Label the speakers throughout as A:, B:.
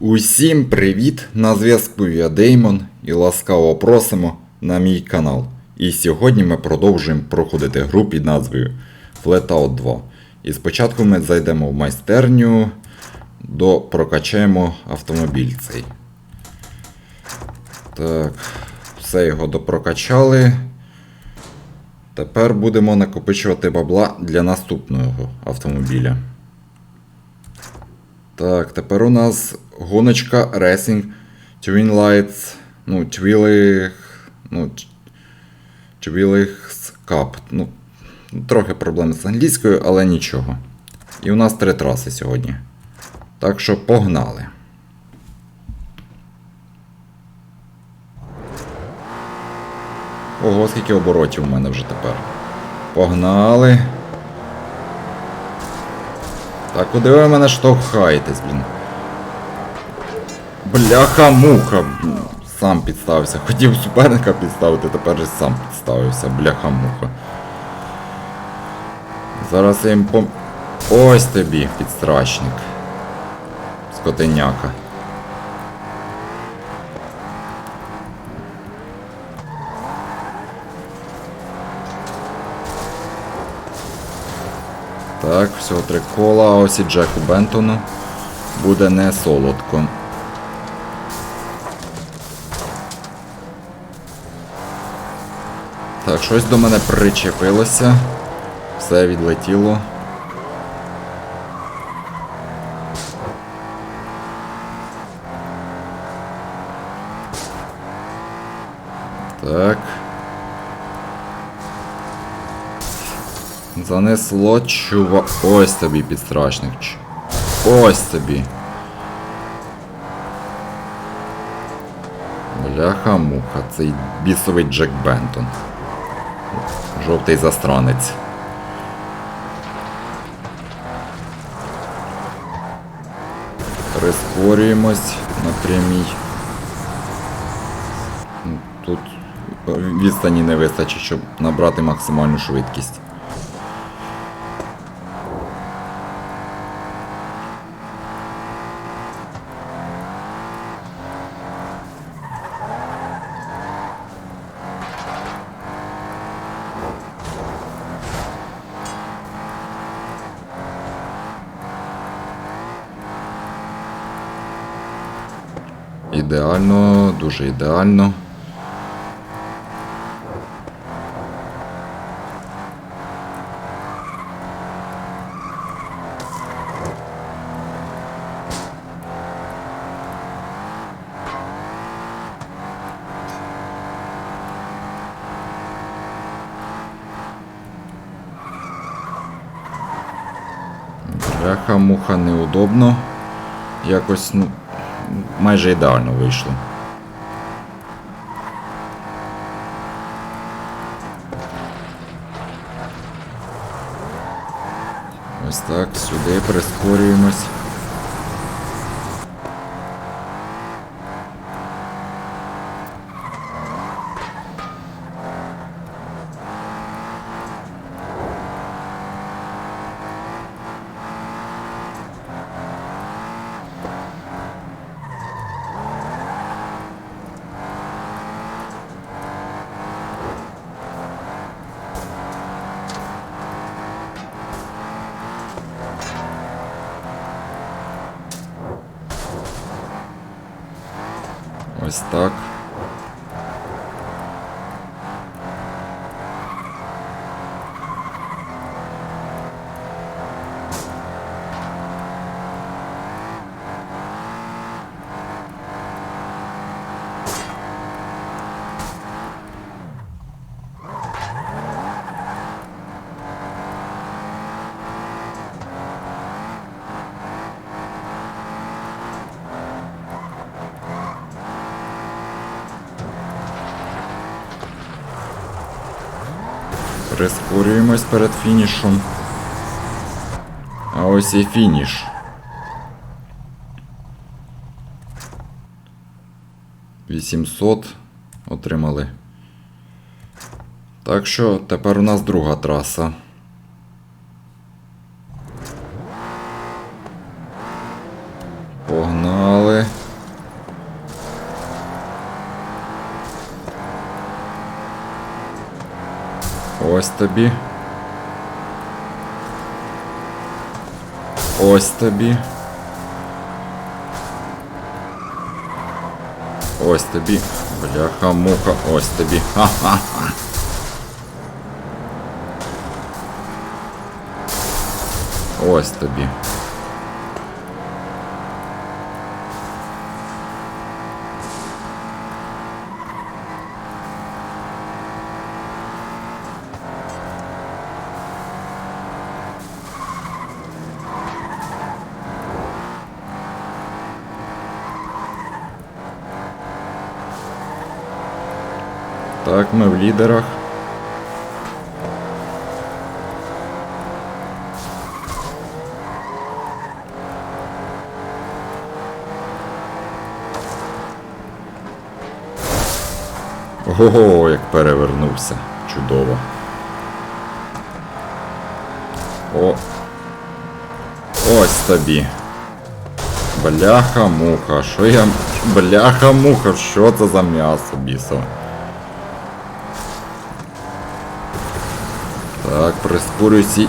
A: Усім привіт! На зв'язку я Деймон і ласкаво просимо на мій канал. І сьогодні ми продовжуємо проходити гру під назвою Flatout 2. І спочатку ми зайдемо в майстерню, до прокачаємо автомобіль цей. Так, все його допрокачали. Тепер будемо накопичувати бабла для наступного автомобіля. Так, тепер у нас гоночка Racing Twin Lights. Ну, Twillig. Ну, Twillig Cup. Ну, трохи проблеми з англійською, але нічого. І у нас три траси сьогодні. Так що погнали. Ого, скільки оборотів у мене вже тепер. Погнали. Так, куди ви мене штовхаєтесь, блін? Бляха-муха. Сам підставився. Хотів суперника підставити, тепер же сам підставився. Бляха-муха. Зараз я їм пом... Ось тобі, підстрачник. Скотеняка. Так, всього три кола, ось і Джеку Бентону буде не солодко. Так, щось до мене причепилося. Все відлетіло. Так. Занесло чува. Ось тобі підстрачник. Ч- Ось тобі. Бляха-муха, цей бісовий Джек Бентон. Жовтий застранець. Прискорюємось на прямій. Тут відстані не вистачить, щоб набрати максимальну швидкість. Ідеально, дуже ідеально. Бляха-муха неудобно. Якось, ну, майже ідеально вийшло. Ось так, сюди прискорюємось. Ось так. Прискорюємось перед фінішом. А ось і фініш. Вісімсот отримали. Так що тепер у нас друга траса. Погнали. Ось тобі. Ось тобі. Ось тобі. Бляха, муха, ось тобі. Ха-ха-ха. Ось тобі. Так, ми в лідерах. Ого, як перевернувся. Чудово. О. Ось тобі. Бляха-муха, що я. Бляха-муха, що це за м'ясо бісове? Так, прискорюйся.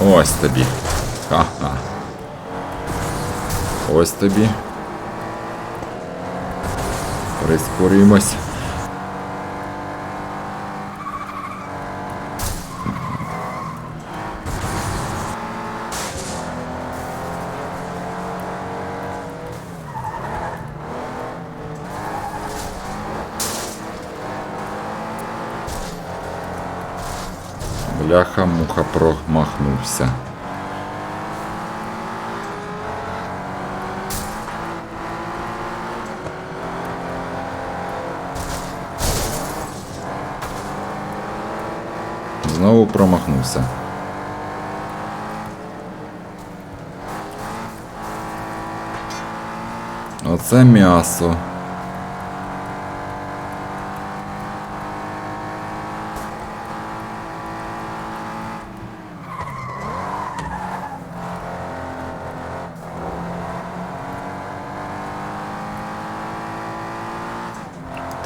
A: Ось тобі. Ха-ха. Ось тобі. Прискорюємось. Бляха-муха промахнувся. Знову промахнувся. Оце м'ясо.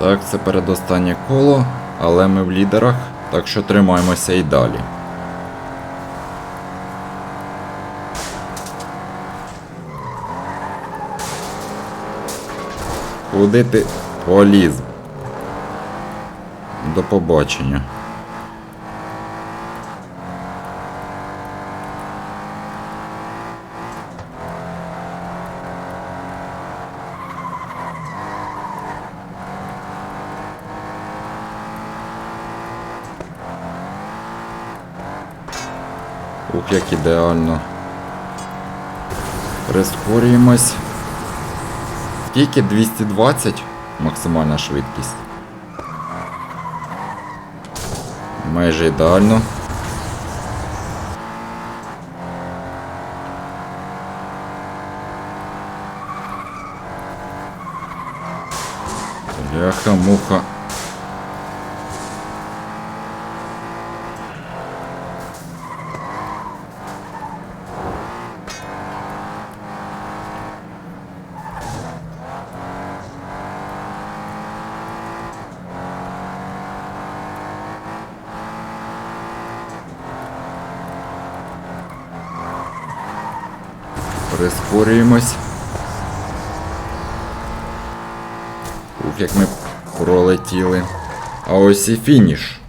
A: Так, це передостаннє коло, але ми в лідерах, так що тримаємося і далі. Куди ти поліз? До побачення. Як ідеально. Прискорюємось. Тільки 220 максимальна швидкість. Майже ідеально. Ляха-муха. Прискорюємось. Ух, як ми пролетіли. А ось і фініш.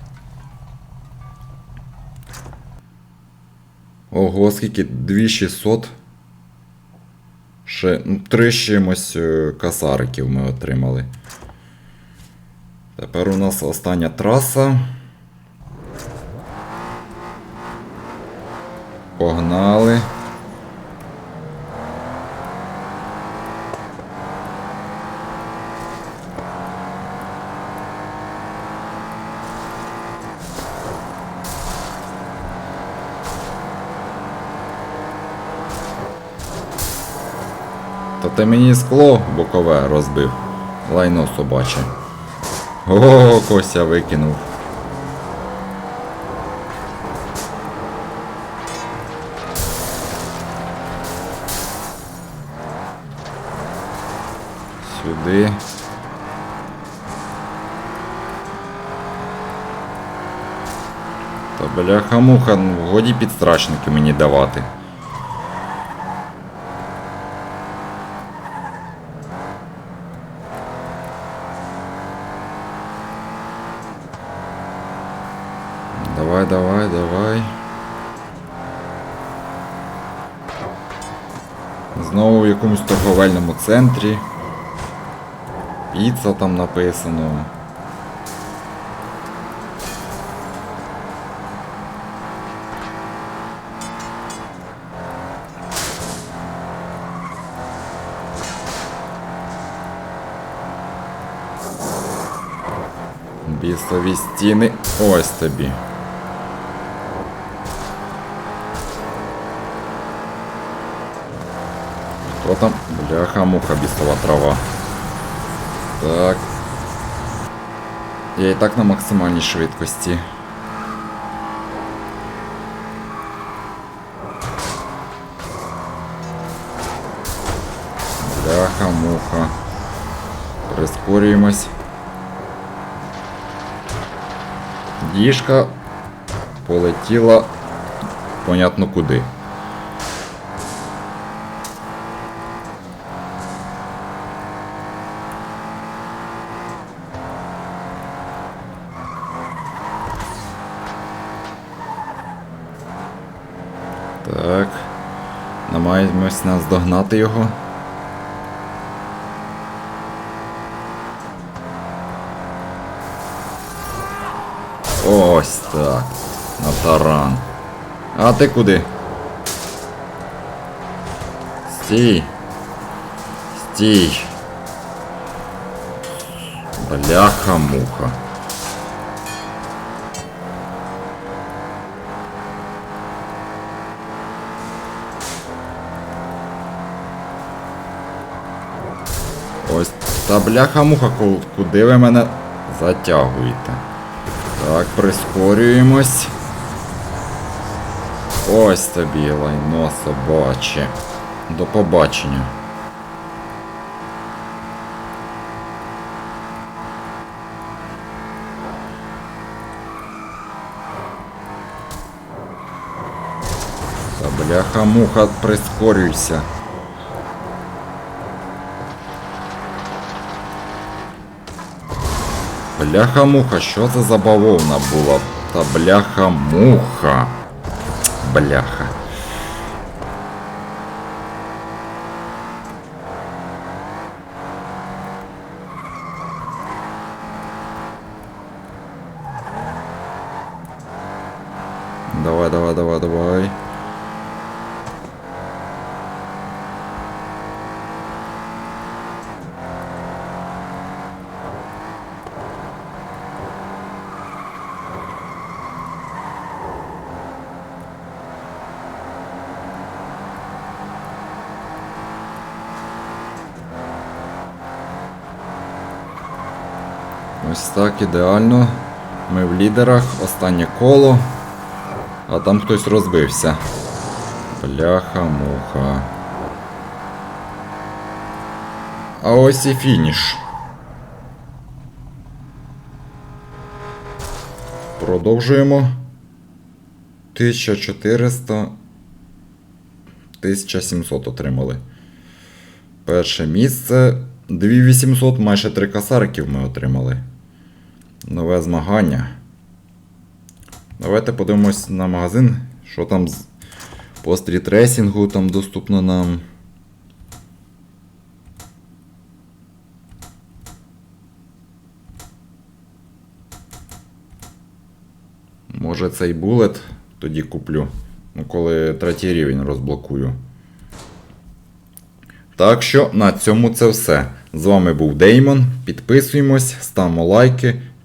A: Ого, скільки 2600. Ще ну, три чимось е, касариків ми отримали. Тепер у нас остання траса. Погнали. Та ти мені скло бокове розбив. Лайно собаче. О, Кося викинув. Сюди. Та бляха-муха, ну годі підстрачники мені давати. Давай, давай, давай. Знову в якомусь торговельному центрі. Піца там написано. Бісові стіни. Ось тобі. Хто там? Бляха-муха, бісова трава. Так. Я і так на максимальній швидкості. Бляха-муха. Прискорюємось. Діжка полетіла понятно куди. Так. Намагаємось наздогнати його. Ось так. На таран. А ти куди? Стій. Стій. Бляха-муха. Та бляха-муха, куди ви мене затягуєте? Так, прискорюємось. Ось тобі лайно собаче. До побачення. Та бляха-муха, прискорюйся. Бляха-муха, що це за бавовна була? Та бляха-муха. Бляха. Ось так ідеально. Ми в лідерах, останнє коло, а там хтось розбився. Бляха-муха. А ось і фініш. Продовжуємо. 1400. 1700 отримали. Перше місце 2800, майже 3 касариків ми отримали. Нове змагання. Давайте подивимось на магазин, що там по стрітрейсингу там доступно нам. Може цей булет тоді куплю. Ну, коли третій рівень розблокую. Так що на цьому це все. З вами був Деймон. Підписуємось, ставимо лайки,